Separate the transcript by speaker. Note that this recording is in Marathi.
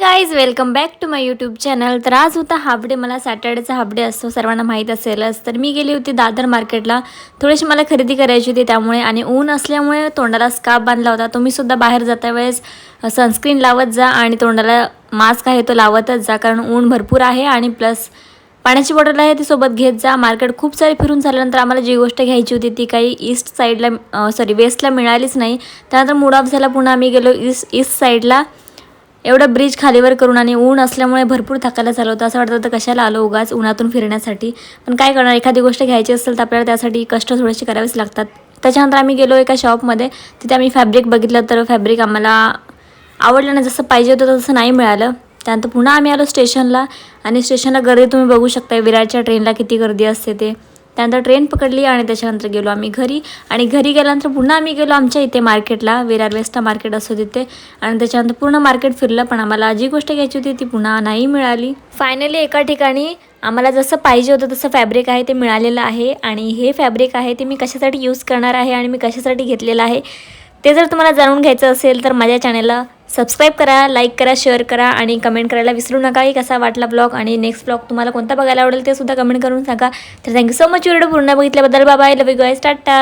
Speaker 1: Guys welcome back to my YouTube channel तर आज होता हाफ डे मला सॅटर्डेचा हाफ डे असतो सर्वांना माहीत असेलच. तर मी गेली होती दादर मार्केटला थोडीशी मला खरेदी करायची होती त्यामुळे आणि ऊन असल्यामुळे तोंडाला स्कार्फ बांधला होता. तुम्हीसुद्धा बाहेर जाता वेळेस सनस्क्रीन लावत जा आणि तोंडाला मास्क आहे तो लावतच जा. कारण ऊन भरपूर आहे आणि प्लस पाण्याची बॉटल आहे ती सोबत घेत जा. मार्केट खूप सारे फिरून झाल्यानंतर आम्हाला जी गोष्ट घ्यायची होती ती काही ईस्ट साईडला सॉरी वेस्टला मिळालीच नाही. त्यानंतर मूड ऑफ झाला. पुन्हा आम्ही गेलो ईस्ट ईस्ट साईडला एवढं ब्रिज खालीवर करून आणि ऊन असल्यामुळे भरपूर थकायला झालं होतं. असं वाटतं तर कशाला आलो उगाच उन्हातून फिरण्यासाठी. पण काय करणार एखादी गोष्ट घ्यायची असेल तर आपल्याला त्यासाठी कष्ट थोडेसे करावेच लागतात. त्याच्यानंतर आम्ही गेलो एका शॉपमध्ये. तिथे आम्ही फॅब्रिक बघितलं तर फॅब्रिक आम्हाला आवडलं नाही. जसं पाहिजे होतं तसं नाही मिळालं. त्यानंतर पुन्हा आम्ही आलो स्टेशनला आणि स्टेशनला गर्दी तुम्ही बघू शकता विरारच्या ट्रेनला किती गर्दी असते ते. त्यानंतर ट्रेन पकडली आणि त्याच्यानंतर गेलो आम्ही घरी. आणि घरी गेल्यानंतर पुन्हा आम्ही गेलो आमच्या इथे मार्केटला. विरार वेस्टा मार्केट असतो तिथे आणि त्याच्यानंतर पूर्ण मार्केट फिरलं पण आम्हाला जी गोष्ट घ्यायची होती ती पुन्हा नाही मिळाली. फायनली एका ठिकाणी आम्हाला जसं पाहिजे होतं तसं फॅब्रिक आहे ते मिळालेलं आहे. आणि हे फॅब्रिक आहे ते मी कशासाठी यूज करणार आहे आणि मी कशासाठी घेतलेलं आहे ते जर तुम्हाला जाणून घ्यायचं असेल तर माझ्या चॅनलला सबस्क्राईब करा लाईक करा शेअर करा आणि कमेंट करायला विसरू नका. की कसा वाटला ब्लॉग आणि नेक्स्ट ब्लॉग तुम्हाला कोणता बघायला आवडेल ते सुद्धा कमेंट करून सांगा. तर थँक्यू सो मच व्हिडिओ पूर्ण बघितल्याबद्दल bye love you guys tata